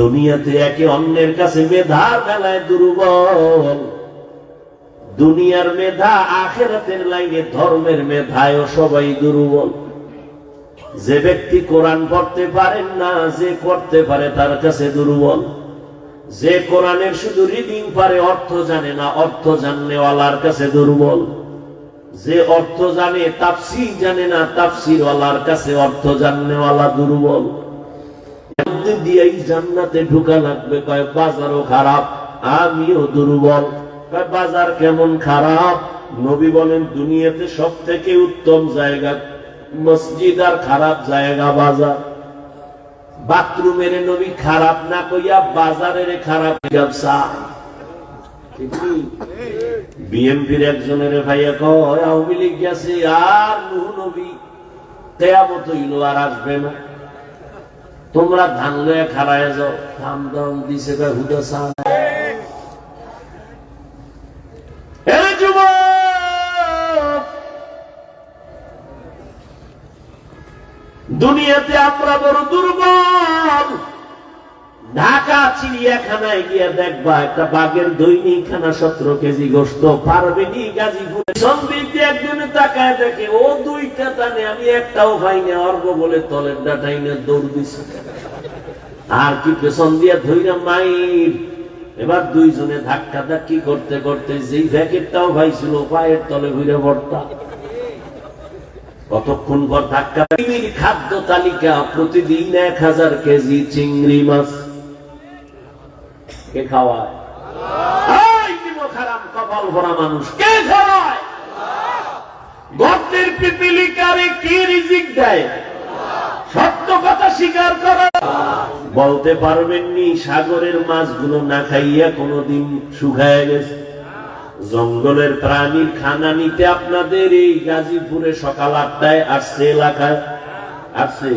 দুনিয়াতে একে অন্যের কাছে মেধা বেলায় দুর্বল। দুনিয়ার মেধা আখেরাতের লাইনে ধর্মের মেধায়ও সবাই দুর্বল। যে ব্যক্তি কোরআন পড়তে পারেন না, যে করতে পারে তার কাছে দুর্বল। যে কোরআনের শুধু রিডিং পারে, অর্থ জানে না, অর্থ জাননেওয়ালার কাছে দুর্বল। যে অর্থ জানে তাপসি জানে না তাফসির ওয়ালার কাছে অর্থ জাননেওয়ালা দুর্বল। মধ্যে দিয়েই জান্নাতে ঢুকা লাগবে। কয়, বাজারও খারাপ, আমিও দুর্বল। কয়, বাজার কেমন খারাপ? নবী বলেন, দুনিয়াতে সব থেকে উত্তম জায়গা, মসজিদ আর খারাপ জায়গা বাজার। বাথরুমের নবী খারাপ না কইয়া বাজারের খারাপ ব্যবসা। বিএমপির একজনের ভাইয়া কয়, আওয়ামী লীগ গেছে আর নবী কেয়ামত হইল আর আসবে না। তোমরা ধান লয়ে খারায় যাও। ধান দাম দিছে হুদা সান। দুনিয়াতে আমরা বড় দুর্বল। ঢাকা, চিড়িয়াখানায় গিয়ে দেখবা একটা বাঘের দৈনিক খানা সতেরো কেজি গোস্ত পারবেনি গাজীপুর সন্দিগ্ধ একজনে তাকায় দেখে, ও দুইটা টানে আমি একটাও পাই না অর্ব বলে তলের না দৌড় দিছে। আর কি পেছন দিয়া মাইর। এবার দুইজনে ধাক্কা ধাক্কি করতে করতে যেই ভাইছিল পায়ের তলে ঘুরে ভর্তা। কতক্ষণ পর ধাক্কা খাদ্য তালিকা, প্রতিদিন এক হাজার কেজি চিংড়ি মাছ। কে খাওয়ায়? কপাল ভরা মানুষ, কে খাওয়ায়? গর্তের পিপিলিকারে কি রিজিক দেয়? সত্য কথা স্বীকার করা। বলতে পারবেননি, সাগরের মাছগুলো না খাইয়া কোনোদিন শুকায় গেছে। জঙ্গলের প্রাণীর খানা নিতে আপনাদের এই গাজীপুরে সকাল আটটায় আসছে এলাকায়। আসছে।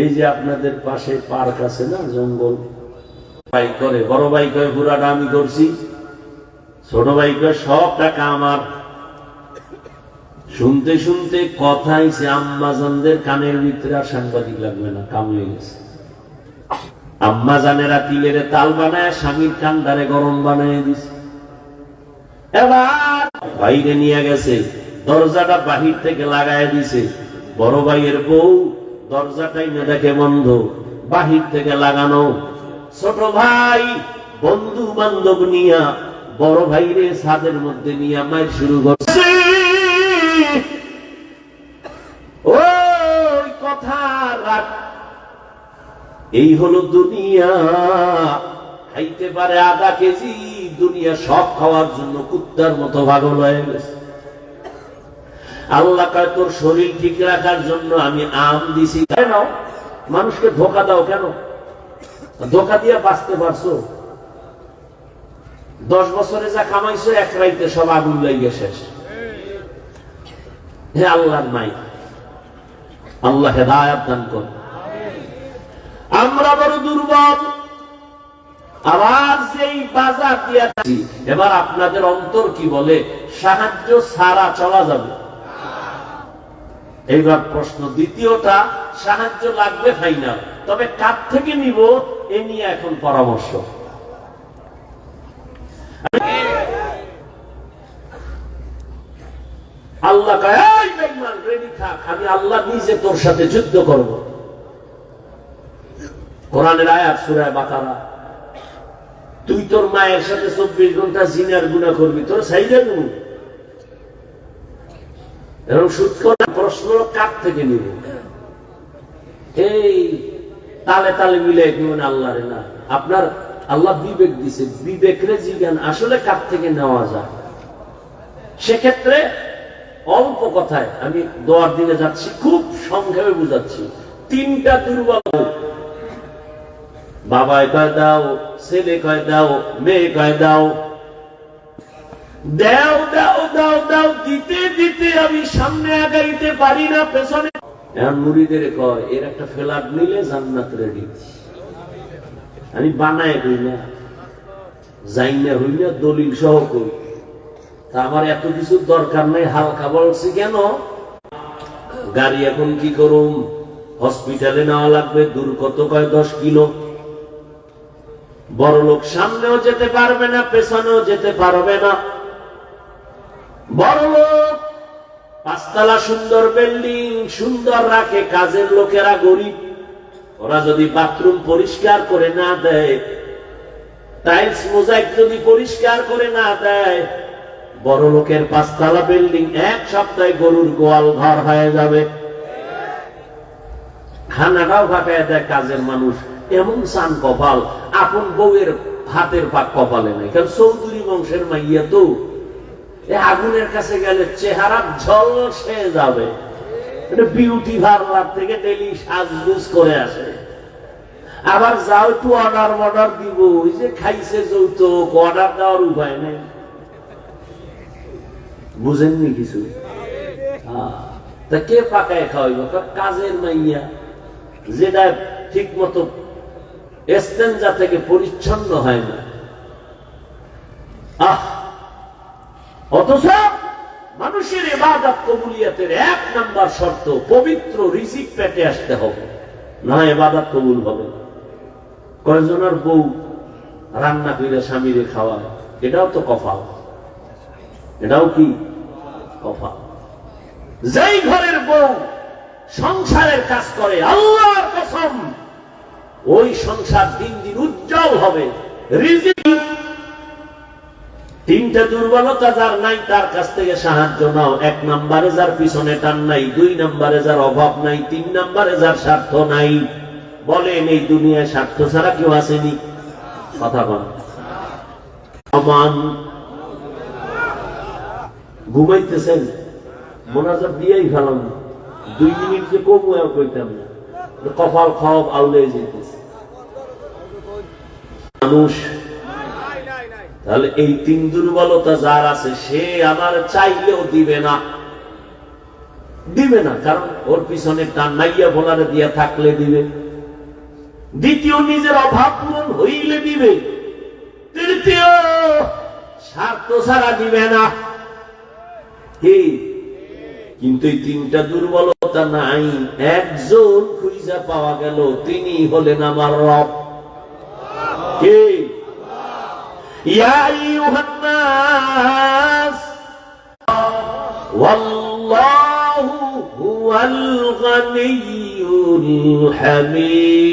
এই যে আপনাদের পাশে পার্ক আছে না, জঙ্গল? ভাই করে, বড় ভাই কয় পুরাটা আমি করছি ছোট ভাই কয়, সব টাকা আমার। শুনতে শুনতে কথা হইছে আম্মাজানদের কানের ভিতরে আর সাংবাদিক লাগবে না, কাম হয়ে গেছে। আম্মা জানেরা তিলের তাল বানায়, স্বামীর কান্দারে গরম বানায় দিছে। এবার বাইরে নিয়ে গেছে, দরজাটা বাহির থেকে লাগায় দিছে। বড় ভাইয়ের বউ দরজাটাই না দেখে বন্ধ, বাহির থেকে লাগানো। ছোট ভাই বন্ধু বান্ধব নিয়া, বড় ভাইরে ছাদের মধ্যে নিয়ে মায়ের শুরু করছে। ওই কথা রাখ। এই হলো দুনিয়া। খাইতে পারে আধা কেজি, দুনিয়া সব খাওয়ার জন্য কুত্তার মতো পাগল হয়ে গেছে। আল্লাহ কয়, তোর শরীর ঠিক রাখার জন্য আমি আম দিছি। কেন মানুষকে ধোকা দাও কেন? ধোকা দিয়ে বাঁচতে পারছ? দশ বছরে যা কামাইছো, এক রাইতে সব আগুন লাগিয়ে শেষ। হে আল্লাহর নাই। আল্লাহ হেদায়াত দান কর আমরা বড় দুর্বল। আবার সেই বাজার দিয়া যাচ্ছি। এবার আপনাদের অন্তর কি বলে? সাহায্য সারা চলা যাবে। এইবার প্রশ্ন দ্বিতীয়টা, সাহায্য লাগবে ফাইনাল তবে কার থেকে নিব? এ নিয়ে এখন পরামর্শ। আল্লাহ কয়, "এই বেঈমান, ready থাক, আমি আল্লাহ নিজে তোর সাথে যুদ্ধ করব। কোরআনের আয়াত সুরায় বাকারা। তুই তোর মায়ের সাথে চব্বিশ ঘণ্টা জিনার গুণা করবি তোর সাইজে দেব? এবং সূত্র প্রশ্ন কার থেকে নিব? এই তালে তালে মিলে কেমন আল্লাহরে না। আপনার আল্লাহ বিবেক দিছে, বিবেকরে জিজ্ঞান আসলে কার থেকে নেওয়া যায়? সেক্ষেত্রে অল্প কথায় আমি দোয়ার দিকে যাচ্ছি, খুব সংক্ষেপে বুঝাচ্ছি। তিনটা দুর্বল বাবায় কয় দাও, ছেলে কয় দাও, মেয়ে কয় দাও। দাও দাও দাও দাও, দিতে দিতে আমি সামনে আগাইতে পারি না, পেছনে এখন মুড়িদের কয়, এর একটা নিলে জান্নাত রেডি আমি বানায় কই না যাই না হই না, দলিল সহ কই তা আমার এত কিছু দরকার নাই, হালকা বলছি কেন? গাড়ি এখন কি করুম? হসপিটালে নেওয়া লাগবে, দূর কত কয়, দশ কিলো? বড় লোক সামনেও যেতে পারবে না, পেছনেও যেতে পারবে না। বড় লোক পাঁচতলা সুন্দর বিল্ডিং সুন্দর রাখে, কাজের লোকেরা গরিব। ওরা যদি বাথরুম পরিষ্কার করে না দেয় টাইলস মোজাইক যদি পরিষ্কার করে না দেয়, বড় লোকের পাঁচতলা বিল্ডিং এক সপ্তাহে গরুর গোয়াল ঘর হয়ে যাবে। খানাটাও ফাঁকায় দেয় কাজের মানুষ। এমন সান কপাল। আপন বউয়ের হাতের পাক কপালে নাই। কারণ চৌধুরী বংশের মাইয়া তো। আগুনের কাছে গেলে চেহারা ঝলসে যাবে। বিউটি পার্লার থেকে ডেলি সাজগুজ করে আসে। আবার যাও একটু অর্ডার অর্ডার দিব। ওই যে খাইছে যৌতুক অর্ডার দেওয়ার উপায় নেই। বুঝেননি কিছু। তা কে পাকায় খাওয়াইব? কাজের মাইয়া যেটা ঠিক মতো এস্তেঞ্জা থেকে পরিচ্ছন্ন হয় না। আহ অথচ মানুষের এবাদত কবুলিয়াতের এক নাম্বার শর্ত, পবিত্র রিজিক পেটে আসতে হবে। না এবাদত কবুল হবে। না। কয়জনের বউ রান্না করে স্বামীরে খাওয়ায়, এটাও তো কফা এটাও কি? কফা যেই ঘরের বউ সংসারের কাজ করে, আল্লাহর কসম, ওই সংসার দিন দিন উজ্জ্বল হবে। রিজিক তিনটা দুর্বলতা যার নাই, তার কাছ থেকে সাহায্য নাও। এক নম্বরে যার পিছনে টান নাই, দুই নম্বরে যার অভাব নাই, তিন নম্বরে যার স্বার্থ নাই। বলেন, এই দুনিয়ায় স্বার্থ ছাড়া কেউ আসেনি? কথা বল। ঘুমাইতেছেন? মোনাজাত দিয়েই ফেলাম। দুই মিনিট যে কমু কইতাম না। কপাল খব আউলে যেতেছে। মানুষ তাহলে এই তিন দুর্বলতা যার আছে, সে আমার চাইলেও দিবে না। দিবে না, কারণ ওর পিছনে টান নাইয়া বলারে দিয়া থাকলে দিবে। দ্বিতীয় নিজের অভাব পূরণ হইলে দিবে। তৃতীয়, স্বার্থ ছাড়া দিবে না। কি? কিন্তু এই তিনটা দুর্বলতা নাই। একজন খুঁজা পাওয়া গেল তিনি হলেন আমার রব। কে? يا أيها الناس والله هو الغني الحميد.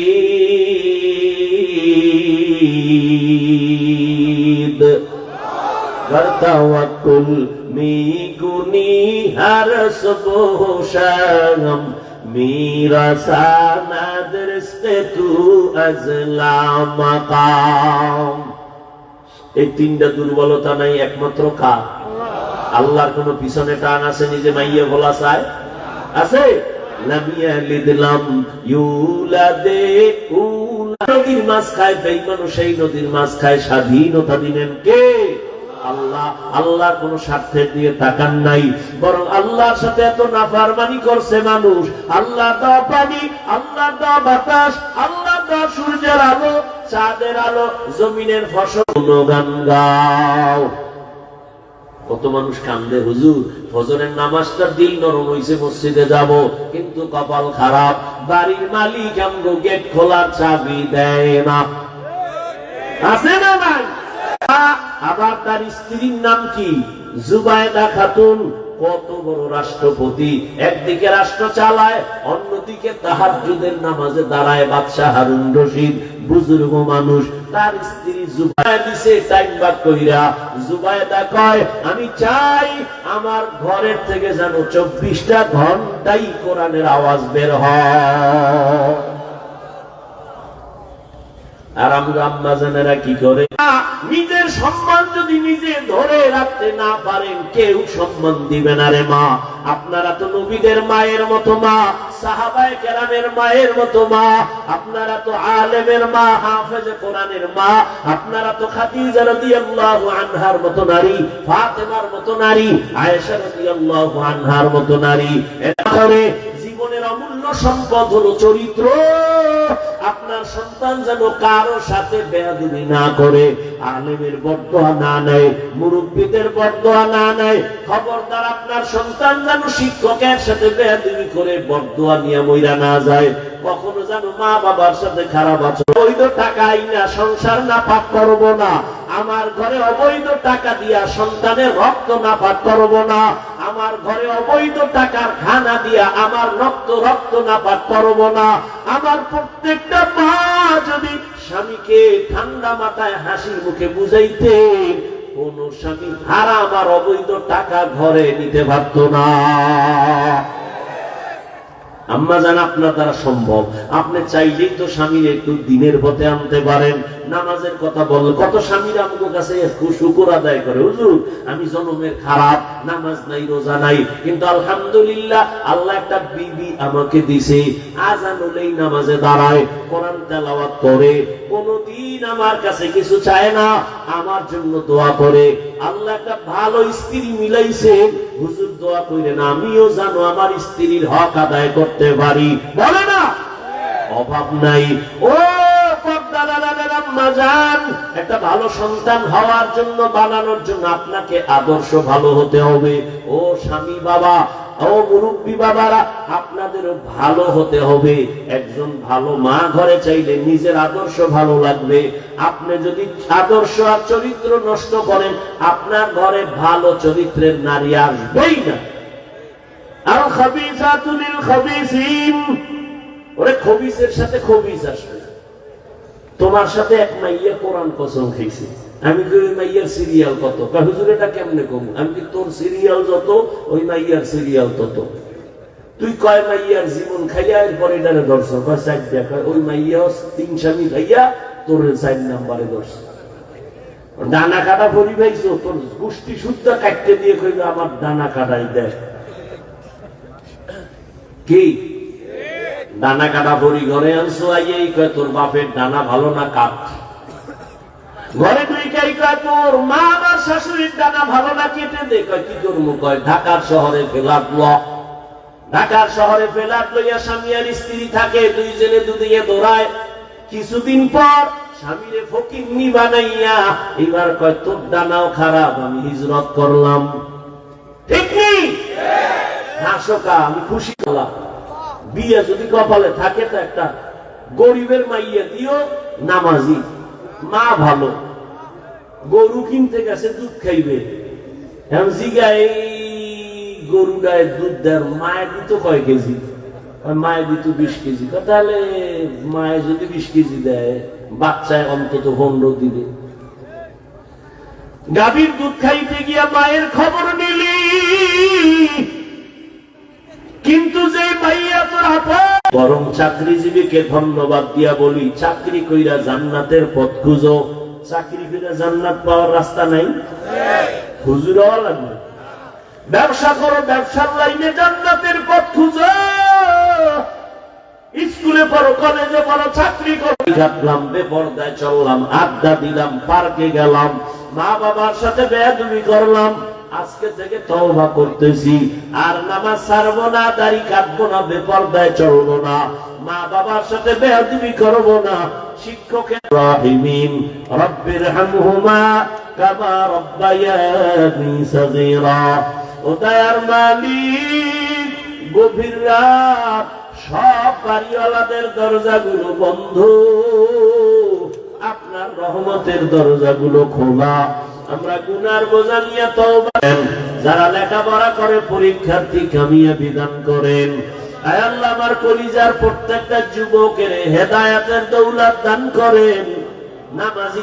فتوكل ميكوني هرس بوشانم ميرا سانا درست تو از لا مقام. এই তিনটা দুর্বলতা নাই, একমাত্র কা আল্লাহর কোন পিছনে টান আছে, নিজে মাইয়ে বলা চায়? আছে? মাছ খায় স্বাধীনতা আল্লাহ। তাকান নাই। বরং আল্লাহর সাথে এত করছে মানুষ। আল্লাহ আল্লাহ বাতাস, আল্লাহ দেওয়া সূর্যের আলো, চাঁদের আলো, জমিনের ফসল। গান গাও। কত মানুষ কান্দে, হুজুর, ফজরের নামাজটা দিল নরম হইছে, মসজিদে যাব, কিন্তু কপাল খারাপ। বাড়ির মালিক আমগো গেট খোলার চাবি দেয় না। আছে না নাই? আবার তার স্ত্রীর নাম কি? জুবায়দা খাতুন। কত বড় রাষ্ট্রপতি? একদিকে রাষ্ট্র চালায়, অন্যদিকে তাহাজ্জুদের নামাজে দাঁড়ায় বাদশাহ হারুন রশিদ, বুজুর্গ মানুষ। তার স্ত্রী জুবায় দিছে, টাইম বাদ কইরা। জুবায়দা কয়, আমি চাই আমার ঘরের থেকে যেন চব্বিশটা ঘন্টাই কোরআনের আওয়াজ বের হয়। আর আমরা আম্মাজানেরা কি করে? নিজের সম্মান যদি নিজে ধরে রাখতে না পারেন, কেউ সম্মান দিবে না রে মা। আপনারা তো নবীদের মায়ের মতো মা, সাহাবায়ে কেরামের মায়ের মতো মা, আপনারা তো আলেমের মা, হাফেজ কোরআনের মা, আপনারা তো খাদিজা রাদিয়াল্লাহু আনহার মতো নারী, ফাতেমার মতো নারী, আয়েশা রাদিয়াল্লাহু আনহার মতো নারী। এটা করে জীবনের অমূল্য সম্পদ হলো চরিত্র। আপনার সন্তান যেন কারও সাথে বেয়াদুবি না করে, আলেমের বর্দোয়া না নেয়, মুরব্বীদের বর্দোয়া না নেয়, খবরদার আপনার সন্তান যেন শিক্ষকের সাথে বেয়াদুবি করে বর্দোয়া নিয়ে মইরা না যায়, কখনো যেন মা বাবার সাথে খারাপ আছে অবৈধ টাকা আইনা সংসার না পাক করব না, আমার ঘরে অবৈধ টাকা দিয়া সন্তানের রক্ত না পাক করব না আমার ঘরে অবৈধ টাকার খানা দিয়া আমার রক্ত রক্ত না পাক করব না। আমার প্রত্যেকটা মা যদি স্বামীকে ঠান্ডা মাথায় হাসির মুখে বুঝাইতে, কোন স্বামী হারাম আর অবৈধ টাকা ঘরে নিতে পারত না। আম্মা জান, আপনার দ্বারা সম্ভব। আপনি চাইলেই তো স্বামীর একটু দিনের পথে আনতে পারেন। নামাজের কথা বল কত স্বামীর আমার কাছে শুকুর আদায় করে। হুজুর, আমি জনমের খারাপ, নামাজ নাই, রোজা নাই, কিন্তু আলহামদুলিল্লাহ আল্লাহ একটা বিবি আমাকে দিছে। আজান হলেই নামাজে দাঁড়ায়, কোরআন তেলাওয়াত করে। কোনদিন আমার কাছে কিছু চায় না, আমার জন্য দোয়া করে। আল্লাহ একটা ভালো স্ত্রী মিলাইছে। হুজুর, দোয়া কইরেন, আমিও জানো আমার স্ত্রীর হক আদায় করতে পারি। বলে না? অভাব নাই। ও একটা ভালো সন্তান হওয়ার জন্য, বানানোর জন্য আপনাকে আদর্শ ভালো হতে হবে। ও স্বামী বাবা, ও মুরব্বী বাবারা, আপনাদেরও ভালো হতে হবে। একজন ভালো মা ঘরে চাইলে নিজের আদর্শ ভালো লাগবে। আপনি যদি আদর্শ আর চরিত্র নষ্ট করেন, আপনার ঘরে ভালো চরিত্রের নারী আসবেই না। আর ওরে খবিসের সাথে খবিস আসবে তোমার সাথে এক মাইয়া কোরআন কসম আমি মাইয়ার সিরিয়াল কত? হুজুর, এটা কেমনে কম? আমি কি তোর সিরিয়াল যত, ওই মাইয়ার সিরিয়াল তত। তুই কয়, মাইয়ার জীবন খাইয়া এরপরে এটারে ধরছ? কয় দেখ। ওই মাইয়া তিন স্বামী খাইয়া তোর সাইড নাম্বারে ধরছ। ডানা কাটা পরি ভাইছো, তোর গোষ্ঠী শুদ্ধ কাটতে দিয়ে কইবে আমার ডানা কাটাই দেয় কি? ডানা কাটা পরি ঘরে আনছো আইয়েই কয়, তোর বাপের ডানা ভালো না কাট ঘরে তুই কয়, তোর মা আমার শাশুড়ির ডানা ভালো না কেটে দে। কয়, কি করব কয়, ঢাকার শহরে ফেলাত ল। ঢাকার শহরে ফেলাত লইয়া স্বামী আর স্ত্রী থাকে দুই জনে দুদিকে দৌড়ায়। কিছুদিন পর স্বামীরে ফকিন্নি বানাইয়া এবার কয়, তোর ডানাও খারাপ, আমি হিজরত করলাম। ঠিক নেই। খুশি হলাম। বিয়ে যদি কপালে থাকে তো একটা গরিবের মাইয়া দিও নামাজি। মা ভালো। গরু কিনতে গেছে, দুধ খাইবে। এখন জিগা দুধ দেয় মায়ের দিত কয় কেজি? মায়ের দিত বিশ কেজি। তাহলে মায়ে যদি বিশ কেজি দেয়, বাচ্চায় অন্তত পনেরো দিবে। গাভীর দুধ খাইতে গিয়া মায়ের খবর নিলি। কিন্তু যে ভাইয়া তোর বরং চাকরিজীবীকে ধন্যবাদ দিয়া বলি, চাকরি কইরা জান্নাতের পথ খুঁজো। চাকরি কইরা জান্নাত পাওয়ার রাস্তা নাই? হুজুর হওয়া লাগবে। ব্যবসা করো, ব্যবসার লাইনে জান্নাতের পথ খুঁজো। স্কুলে পড়ো, কলেজে পড়ো, চাকরি করো। ঘাটলাম বেপরদায় চললাম, আড্ডা দিলাম, পার্কে গেলাম মা বাবার সাথে বেয়াদুমি করলাম। আজকে থেকে তওবা করতেছি। আর নামাজ ছাড়বো না, দাড়ি কাটবো না, বেপরদায় চলবো না। মা বাবার সাথে বেয়াদুমি করব না। শিক্ষকের রাহিমিন, রব্বির হামহুমা কামা রব্বায়ানি সাগীরা। ও দয়ার মালিক, গভীর রাত, সব বাড়িওয়ালাদের দরজাগুলো বন্ধ। আপনার রহমতের দরজাগুলো খোলা। আমরা গুনার বোঝা নিয়ে তওবা। যারা লেখাপড়া করে, পরীক্ষার্থী কামিয়া বিধান করেন আমার কলিজার প্রত্যেকটা যুবকের হেদায়াতের দৌলত দান করেন নামাজি